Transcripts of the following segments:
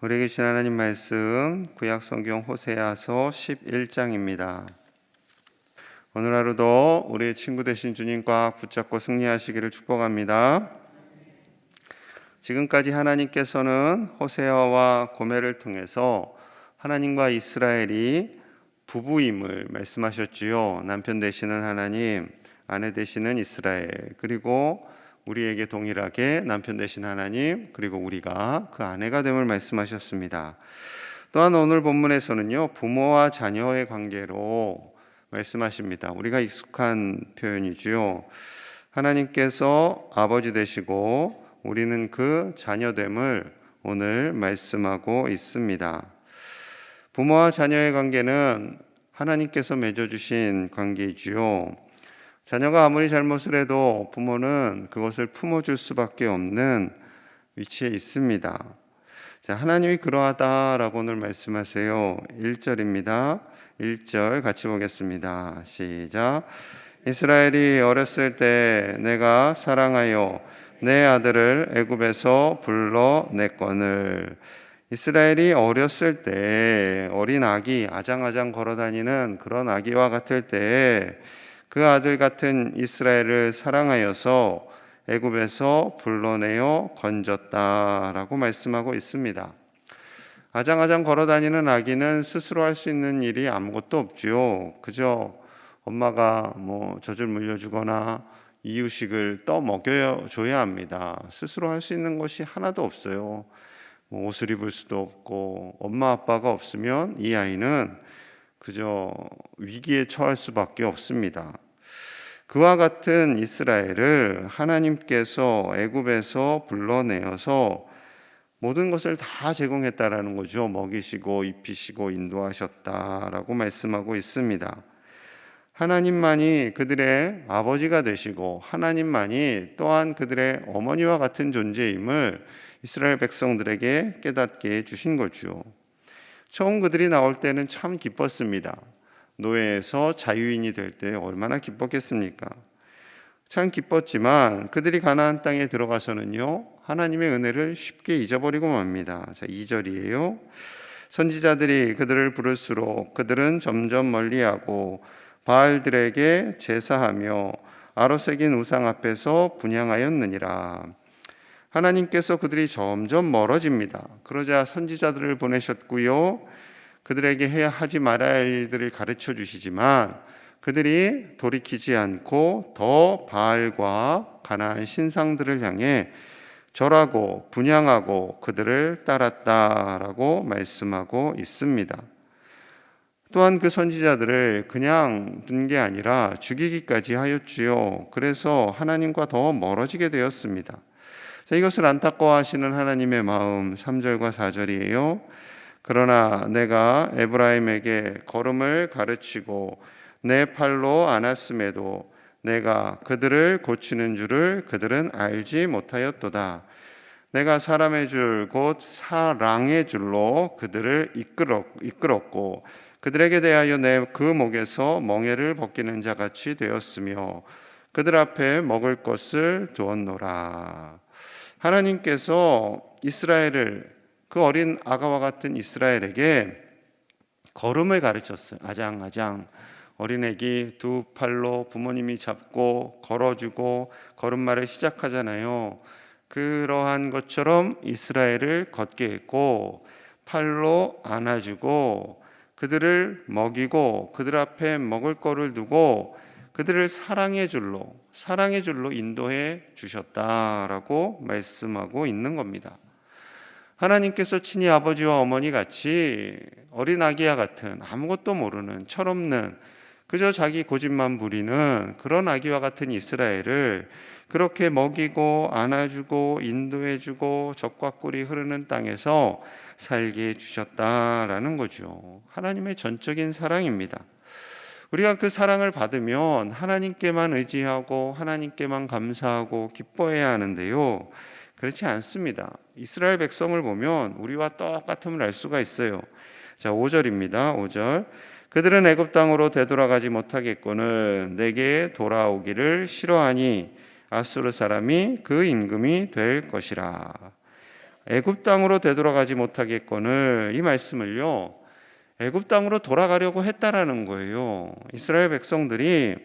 우리에게 주신 하나님 말씀 구약 성경 호세아서 11장입니다. 오늘 하루도 우리의 친구 되신 주님과 붙잡고 승리하시기를 축복합니다. 지금까지 하나님께서는 호세아와 고멜을 통해서 하나님과 이스라엘이 부부임을 말씀하셨지요. 남편 되시는 하나님, 아내 되시는 이스라엘, 그리고 우리에게 동일하게 남편 되신 하나님, 그리고 우리가 그 아내가 됨을 말씀하셨습니다. 또한 오늘 본문에서는요, 부모와 자녀의 관계로 말씀하십니다. 우리가 익숙한 표현이지요. 하나님께서 아버지 되시고 우리는 그 자녀됨을 오늘 말씀하고 있습니다. 부모와 자녀의 관계는 하나님께서 맺어주신 관계이지요. 자녀가 아무리 잘못을 해도 부모는 그것을 품어줄 수밖에 없는 위치에 있습니다. 자, 하나님이 그러하다라고 오늘 말씀하세요. 1절입니다. 1절 같이 보겠습니다. 시작. 이스라엘이 어렸을 때 내가 사랑하여 내 아들을 애굽에서 불러 냈거늘 이스라엘이 어렸을 때 어린 아기 아장아장 걸어다니는 그런 아기와 같을 때 그 아들 같은 이스라엘을 사랑하여서 애굽에서 불러내어 건졌다라고 말씀하고 있습니다. 아장아장 걸어다니는 아기는 스스로 할 수 있는 일이 아무것도 없지요. 그저 엄마가 뭐 젖을 물려주거나 이유식을 떠 먹여줘야 합니다. 스스로 할 수 있는 것이 하나도 없어요. 뭐 옷을 입을 수도 없고 엄마 아빠가 없으면 이 아이는 그저 위기에 처할 수밖에 없습니다. 그와 같은 이스라엘을 하나님께서 애굽에서 불러내어서 모든 것을 다 제공했다라는 거죠. 먹이시고 입히시고 인도하셨다라고 말씀하고 있습니다. 하나님만이 그들의 아버지가 되시고 하나님만이 또한 그들의 어머니와 같은 존재임을 이스라엘 백성들에게 깨닫게 해 주신 거죠. 처음 그들이 나올 때는 참 기뻤습니다. 노예에서 자유인이 될 때 얼마나 기뻤겠습니까? 참 기뻤지만 그들이 가나안 땅에 들어가서는요. 하나님의 은혜를 쉽게 잊어버리고 맙니다. 자, 2절이에요. 선지자들이 그들을 부를수록 그들은 점점 멀리하고 바알들에게 제사하며 아로새긴 우상 앞에서 분향하였느니라. 하나님께서 그들이 점점 멀어집니다. 그러자 선지자들을 보내셨고요. 그들에게 해야 하지 말아야 할 일들을 가르쳐 주시지만 그들이 돌이키지 않고 더 바알과 가나안 신상들을 향해 절하고 분양하고 그들을 따랐다라고 말씀하고 있습니다. 또한 그 선지자들을 그냥 둔 게 아니라 죽이기까지 하였지요. 그래서 하나님과 더 멀어지게 되었습니다. 자, 이것을 안타까워하시는 하나님의 마음 3절과 4절이에요. 그러나 내가 에브라임에게 걸음을 가르치고 내 팔로 안았음에도 내가 그들을 고치는 줄을 그들은 알지 못하였도다. 내가 사람의 줄 곧 사랑의 줄로 그들을 이끌었, 이끌었고 그들에게 대하여 내 그 목에서 멍에를 벗기는 자 같이 되었으며 그들 앞에 먹을 것을 두었노라. 하나님께서 이스라엘을 그 어린 아가와 같은 이스라엘에게 걸음을 가르쳤어요. 아장 아장 어린애기 두 팔로 부모님이 잡고 걸어주고 걸음마를 시작하잖아요. 그러한 것처럼 이스라엘을 걷게 했고 팔로 안아주고 그들을 먹이고 그들 앞에 먹을 거를 두고 그들을 사랑의 줄로 사랑의 줄로 인도해 주셨다라고 말씀하고 있는 겁니다. 하나님께서 친히 아버지와 어머니 같이 어린 아기와 같은 아무것도 모르는 철없는 그저 자기 고집만 부리는 그런 아기와 같은 이스라엘을 그렇게 먹이고 안아주고 인도해주고 적과 꿀이 흐르는 땅에서 살게 해주셨다라는 거죠. 하나님의 전적인 사랑입니다. 우리가 그 사랑을 받으면 하나님께만 의지하고 하나님께만 감사하고 기뻐해야 하는데요. 그렇지 않습니다. 이스라엘 백성을 보면 우리와 똑같음을 알 수가 있어요. 자, 5절입니다. 5절. 그들은 애굽 땅으로 되돌아가지 못하겠거늘 내게 돌아오기를 싫어하니 아수르 사람이 그 임금이 될 것이라. 애굽 땅으로 되돌아가지 못하겠거늘 이 말씀을요. 애굽 땅으로 돌아가려고 했다라는 거예요. 이스라엘 백성들이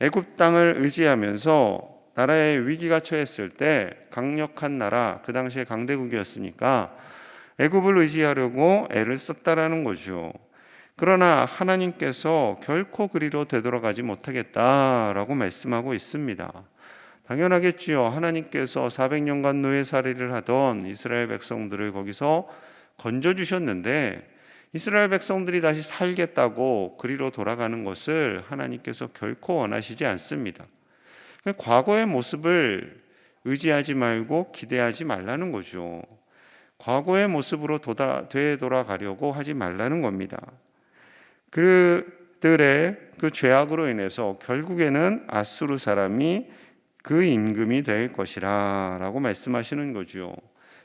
애굽 땅을 의지하면서 나라의 위기가 처했을 때 강력한 나라 그 당시에 강대국이었으니까 애굽을 의지하려고 애를 썼다라는 거죠. 그러나 하나님께서 결코 그리로 되돌아가지 못하겠다라고 말씀하고 있습니다. 당연하겠지요. 하나님께서 400년간 노예살이를 하던 이스라엘 백성들을 거기서 건져 주셨는데 이스라엘 백성들이 다시 살겠다고 그리로 돌아가는 것을 하나님께서 결코 원하시지 않습니다. 과거의 모습을 의지하지 말고 기대하지 말라는 거죠. 과거의 모습으로 도다, 되돌아가려고 하지 말라는 겁니다. 그들의 그 죄악으로 인해서 결국에는 아수르 사람이 그 임금이 될 것이라 라고 말씀하시는 거죠.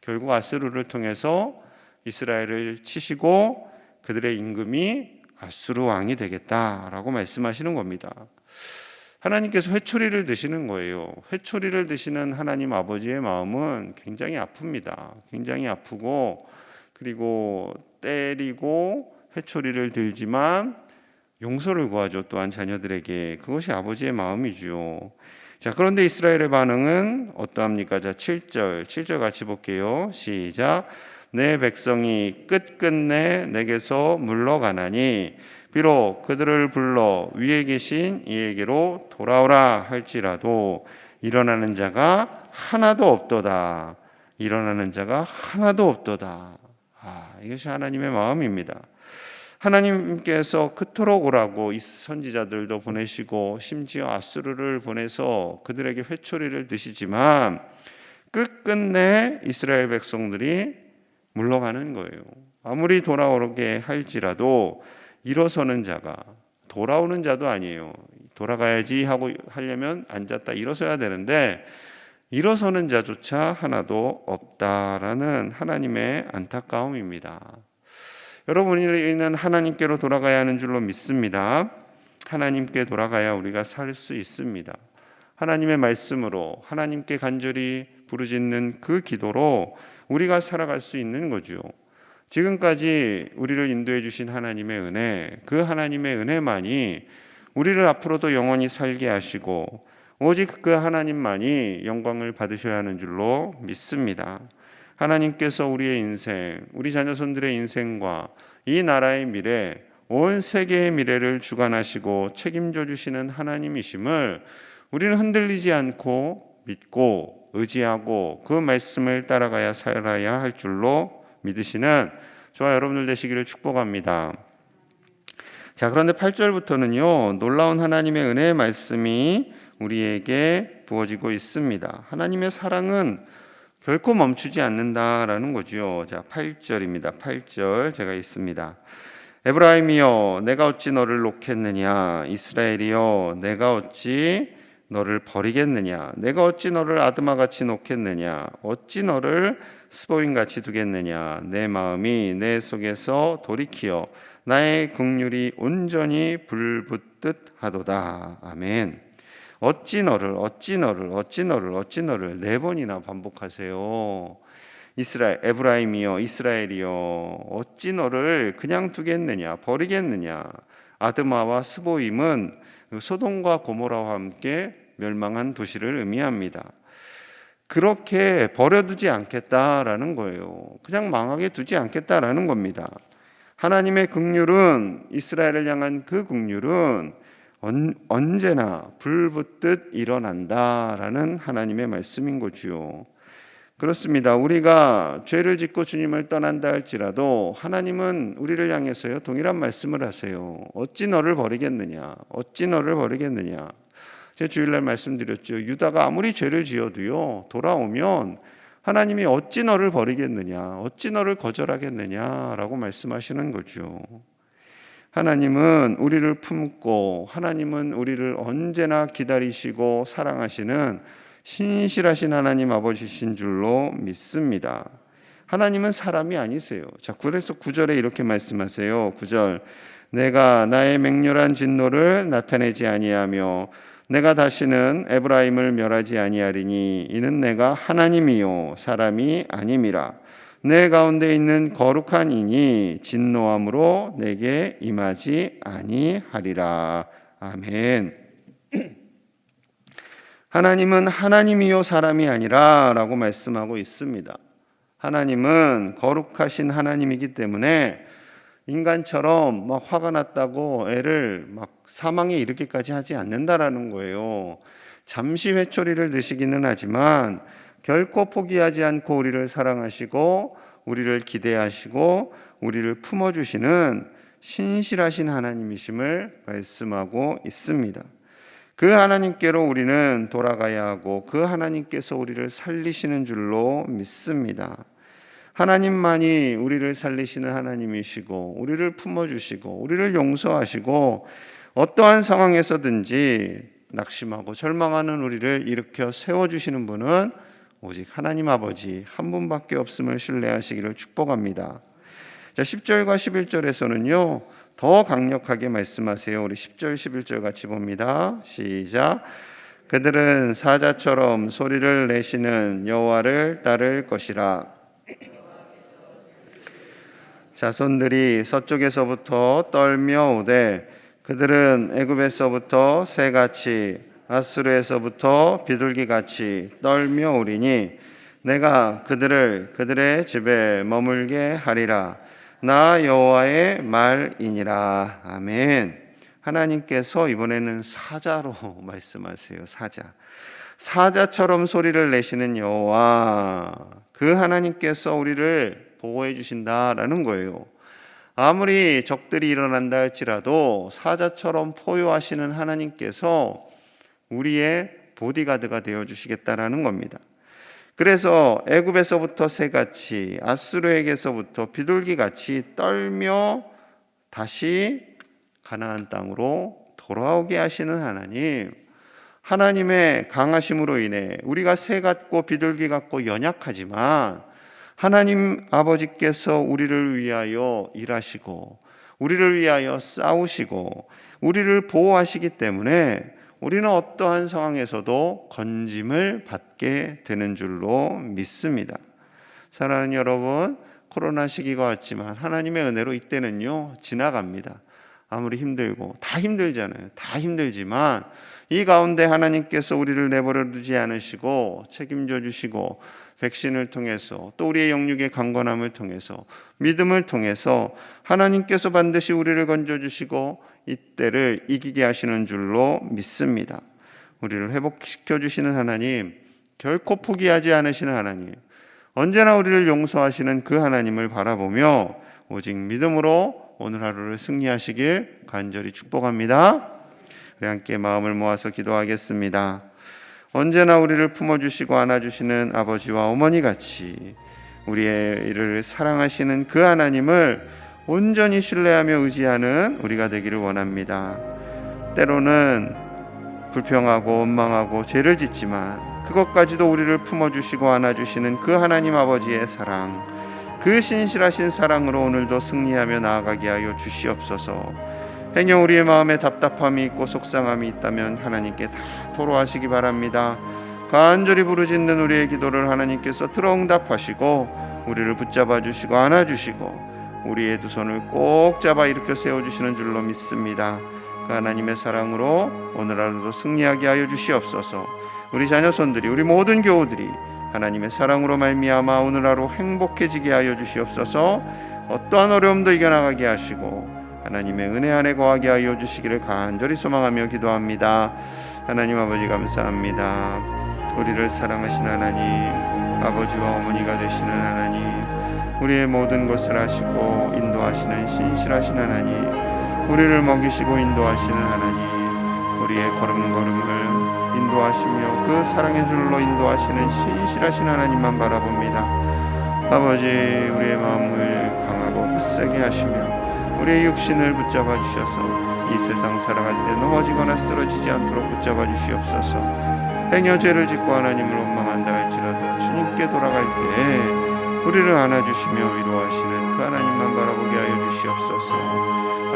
결국 아수르를 통해서 이스라엘을 치시고 그들의 임금이 아수르 왕이 되겠다라고 말씀하시는 겁니다. 하나님께서 회초리를 드시는 거예요. 회초리를 드시는 하나님 아버지의 마음은 굉장히 아픕니다. 굉장히 아프고 그리고 때리고 회초리를 들지만 용서를 구하죠. 또한 자녀들에게 그것이 아버지의 마음이죠. 자, 그런데 이스라엘의 반응은 어떠합니까? 자, 7절. 7절 같이 볼게요. 시작. 내 백성이 끝끝내 내게서 물러가나니 비록 그들을 불러 위에 계신 이에게로 돌아오라 할지라도 일어나는 자가 하나도 없도다. 일어나는 자가 하나도 없도다. 아, 이것이 하나님의 마음입니다. 하나님께서 그토록 오라고 이 선지자들도 보내시고 심지어 아수르를 보내서 그들에게 회초리를 드시지만 끝끝내 이스라엘 백성들이 물러가는 거예요. 아무리 돌아오게 할지라도 일어서는 자가 돌아오는 자도 아니에요. 돌아가야지 하고 하려면 앉았다 일어서야 되는데 일어서는 자조차 하나도 없다라는 하나님의 안타까움입니다. 여러분이는 하나님께로 돌아가야 하는 줄로 믿습니다. 하나님께 돌아가야 우리가 살 수 있습니다. 하나님의 말씀으로 하나님께 간절히 부르짖는 그 기도로 우리가 살아갈 수 있는 거죠. 지금까지 우리를 인도해 주신 하나님의 은혜, 그 하나님의 은혜만이 우리를 앞으로도 영원히 살게 하시고 오직 그 하나님만이 영광을 받으셔야 하는 줄로 믿습니다. 하나님께서 우리의 인생, 우리 자녀손들의 인생과 이 나라의 미래, 온 세계의 미래를 주관하시고 책임져 주시는 하나님이심을 우리는 흔들리지 않고 믿고 의지하고 그 말씀을 따라가야 살아야 할 줄로 믿으시는 저와 여러분들 되시기를 축복합니다. 자, 그런데 8절부터는요, 놀라운 하나님의 은혜의 말씀이 우리에게 부어지고 있습니다. 하나님의 사랑은 결코 멈추지 않는다라는 거죠. 자, 8절입니다. 8절 제가 있습니다. 에브라임이여 내가 어찌 너를 놓겠느냐 이스라엘이여 내가 어찌 너를 버리겠느냐 내가 어찌 너를 아드마 같이 놓겠느냐 어찌 너를 스보인 같이 두겠느냐? 내 마음이 내 속에서 돌이키어 나의 긍휼이 온전히 불붙듯 하도다. 아멘. 어찌 너를 어찌 너를 어찌 너를 어찌 너를 네 번이나 반복하세요. 이스라엘 에브라임이여 이스라엘이여 어찌 너를 그냥 두겠느냐? 버리겠느냐? 아드마와 스보임은 소돔과 고모라와 함께 멸망한 도시를 의미합니다. 그렇게 버려두지 않겠다라는 거예요. 그냥 망하게 두지 않겠다라는 겁니다. 하나님의 긍휼은 이스라엘을 향한 그 긍휼은 언제나 불붙듯 일어난다라는 하나님의 말씀인 거지요. 그렇습니다. 우리가 죄를 짓고 주님을 떠난다 할지라도 하나님은 우리를 향해서요 동일한 말씀을 하세요. 어찌 너를 버리겠느냐? 어찌 너를 버리겠느냐? 제 주일날 말씀드렸죠. 유다가 아무리 죄를 지어도요 돌아오면 하나님이 어찌 너를 버리겠느냐? 어찌 너를 거절하겠느냐라고 말씀하시는 거죠. 하나님은 우리를 품고 하나님은 우리를 언제나 기다리시고 사랑하시는 신실하신 하나님 아버지신 줄로 믿습니다. 하나님은 사람이 아니세요. 자, 그래서 9절에 이렇게 말씀하세요. 9절. 내가 나의 맹렬한 진노를 나타내지 아니하며 내가 다시는 에브라임을 멸하지 아니하리니 이는 내가 하나님이요 사람이 아님이라 내 가운데 있는 거룩한 이니 진노함으로 내게 임하지 아니하리라 아멘. 하나님은 하나님이요 사람이 아니라라고 말씀하고 있습니다. 하나님은 거룩하신 하나님이기 때문에 인간처럼 막 화가 났다고 애를 막 사망에 이르기까지 하지 않는다라는 거예요. 잠시 회초리를 드시기는 하지만 결코 포기하지 않고 우리를 사랑하시고 우리를 기대하시고 우리를 품어 주시는 신실하신 하나님이심을 말씀하고 있습니다. 그 하나님께로 우리는 돌아가야 하고 그 하나님께서 우리를 살리시는 줄로 믿습니다. 하나님만이 우리를 살리시는 하나님이시고 우리를 품어 주시고 우리를 용서하시고 어떠한 상황에서든지 낙심하고 절망하는 우리를 일으켜 세워 주시는 분은 오직 하나님 아버지 한 분밖에 없음을 신뢰하시기를 축복합니다. 자, 10절과 11절에서는요. 더 강력하게 말씀하세요. 우리 10절 11절 같이 봅니다. 시작. 그들은 사자처럼 소리를 내시는 여호와를 따를 것이라. 자손들이 서쪽에서부터 떨며 오되 그들은 애굽에서부터 새같이 아수르에서부터 비둘기같이 떨며 오리니 내가 그들을 그들의 집에 머물게 하리라. 나 여호와의 말이니라. 아멘. 하나님께서 이번에는 사자로 말씀하세요. 사자. 사자처럼 소리를 내시는 여호와. 그 하나님께서 우리를 보호해 주신다라는 거예요. 아무리 적들이 일어난다 할지라도 사자처럼 포효하시는 하나님께서 우리의 보디가드가 되어 주시겠다라는 겁니다. 그래서 애굽에서부터 새같이 아수르에게서부터 비둘기같이 떨며 다시 가나안 땅으로 돌아오게 하시는 하나님. 하나님의 강하심으로 인해 우리가 새 같고 비둘기 같고 연약하지만 하나님 아버지께서 우리를 위하여 일하시고 우리를 위하여 싸우시고 우리를 보호하시기 때문에 우리는 어떠한 상황에서도 건짐을 받게 되는 줄로 믿습니다. 사랑하는 여러분, 코로나 시기가 왔지만 하나님의 은혜로 이때는요, 지나갑니다. 아무리 힘들고, 다 힘들잖아요. 다 힘들지만, 이 가운데 하나님께서 우리를 내버려 두지 않으시고, 책임져 주시고, 백신을 통해서 또 우리의 영육의 강건함을 통해서 믿음을 통해서 하나님께서 반드시 우리를 건져 주시고 이때를 이기게 하시는 줄로 믿습니다. 우리를 회복시켜 주시는 하나님, 결코 포기하지 않으시는 하나님, 언제나 우리를 용서하시는 그 하나님을 바라보며 오직 믿음으로 오늘 하루를 승리하시길 간절히 축복합니다. 우리 함께 마음을 모아서 기도하겠습니다. 언제나 우리를 품어주시고 안아주시는 아버지와 어머니 같이 우리의 이를 사랑하시는 그 하나님을 온전히 신뢰하며 의지하는 우리가 되기를 원합니다. 때로는 불평하고 원망하고 죄를 짓지만 그것까지도 우리를 품어주시고 안아주시는 그 하나님 아버지의 사랑, 그 신실하신 사랑으로 오늘도 승리하며 나아가게 하여 주시옵소서. 행여 우리의 마음에 답답함이 있고 속상함이 있다면 하나님께 다 토로하시기 바랍니다. 간절히 부르짖는 우리의 기도를 하나님께서 들어응답하시고 우리를 붙잡아 주시고 안아 주시고 우리의 두 손을 꼭 잡아 일으켜 세워 주시는 줄로 믿습니다. 그 하나님의 사랑으로 오늘 하루도 승리하게 하여 주시옵소서. 우리 자녀 손들이 우리 모든 교우들이 하나님의 사랑으로 말미암아 오늘 하루 행복해지게 하여 주시옵소서. 어떠한 어려움도 이겨나가게 하시고 하나님의 은혜 안에 거하게 하여 주시기를 간절히 소망하며 기도합니다. 하나님 아버지 감사합니다. 우리를 사랑하신 하나님, 아버지와 어머니가 되시는 하나님, 우리의 모든 것을 하시고 인도하시는 신실하신 하나님, 우리를 먹이시고 인도하시는 하나님, 우리의 걸음걸음을 인도하시며 그 사랑의 줄로 인도하시는 신실하신 하나님만 바라봅니다. 아버지, 우리의 마음을 강하고 굳세게 하시며 우리의 육신을 붙잡아 주셔서 이 세상 살아갈 때 넘어지거나 쓰러지지 않도록 붙잡아 주시옵소서. 행여 죄를 짓고 하나님을 원망한다 할지라도 주님께 돌아갈 때 우리를 안아주시며 위로하시는 그 하나님만 바라보게 하여 주시옵소서.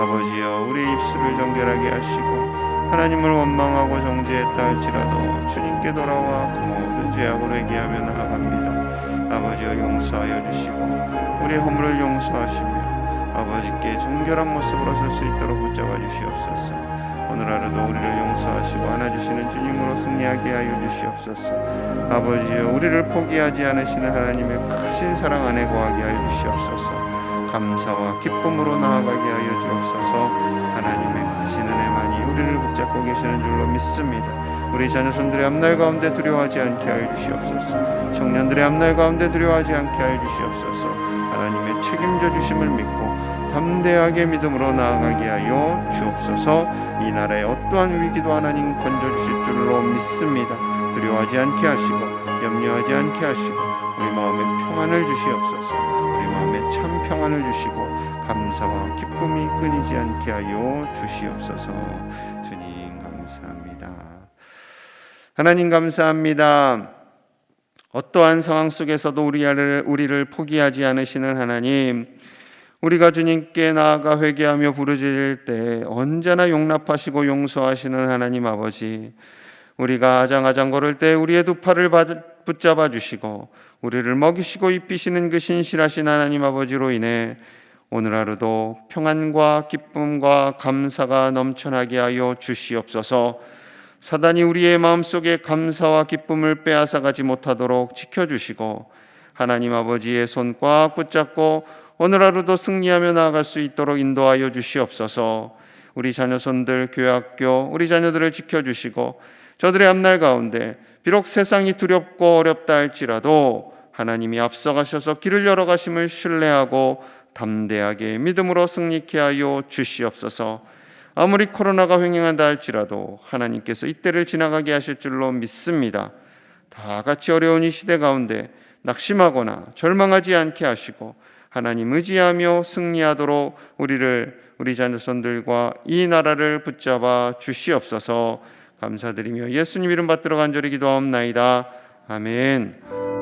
아버지여 우리 입술을 정결하게 하시고 하나님을 원망하고 정죄했다 할지라도 주님께 돌아와 그 모든 죄악을 회개하며 나아갑니다. 아버지여 용서하여 주시고 우리의 허물을 용서하시며 아버지께 정결한 모습으로 설 수 있도록 붙잡아 주시옵소서. 오늘 하루도 우리를 용서하시고 안아주시는 주님으로 승리하게 하여 주시옵소서. 아버지여 우리를 포기하지 않으시는 하나님의 크신 사랑 안에 거하게 하여 주시옵소서. 감사와 기쁨으로 나아가게 하여 주옵소서. 하나님의 크신 은혜만이 우리를 붙잡고 계시는 줄로 믿습니다. 우리 자녀손들의 앞날 가운데 두려워하지 않게 하여 주시옵소서. 청년들의 앞날 가운데 두려워하지 않게 하여 주시옵소서. 하나님의 책임져 주심을 믿고 담대하게 믿음으로 나아가게 하여 주옵소서. 이 나라의 어떠한 위기도 하나님 건져 주실 줄로 믿습니다. 두려워하지 않게 하시고 염려하지 않게 하시고 우리 마음에 평안을 주시옵소서. 우리 마음에 참 평안을 주시고 감사와 기쁨이 끊이지 않게 하여 주시옵소서. 주님 감사합니다. 하나님 감사합니다. 어떠한 상황 속에서도 우리를 우리를 포기하지 않으시는 하나님, 우리가 주님께 나아가 회개하며 부르짖을 때 언제나 용납하시고 용서하시는 하나님 아버지, 우리가 아장아장 걸을 때 우리의 두 팔을 받- 붙잡아 주시고 우리를 먹이시고 입히시는 그 신실하신 하나님 아버지로 인해 오늘 하루도 평안과 기쁨과 감사가 넘쳐나게 하여 주시옵소서. 사단이 우리의 마음속에 감사와 기쁨을 빼앗아 가지 못하도록 지켜 주시고 하나님 아버지의 손 꽉 붙잡고 오늘 하루도 승리하며 나아갈 수 있도록 인도하여 주시옵소서. 우리 자녀손들 교학교 우리 자녀들을 지켜 주시고 저들의 앞날 가운데 비록 세상이 두렵고 어렵다 할지라도 하나님이 앞서가셔서 길을 열어 가심을 신뢰하고 담대하게 믿음으로 승리케 하여 주시옵소서. 아무리 코로나가 횡행한다 할지라도 하나님께서 이때를 지나가게 하실 줄로 믿습니다. 다 같이 어려운 이 시대 가운데 낙심하거나 절망하지 않게 하시고 하나님 의지하며 승리하도록 우리를 우리 자녀손들과 이 나라를 붙잡아 주시옵소서 감사드리며 예수님 이름 받들어 간절히 기도하옵나이다. 아멘.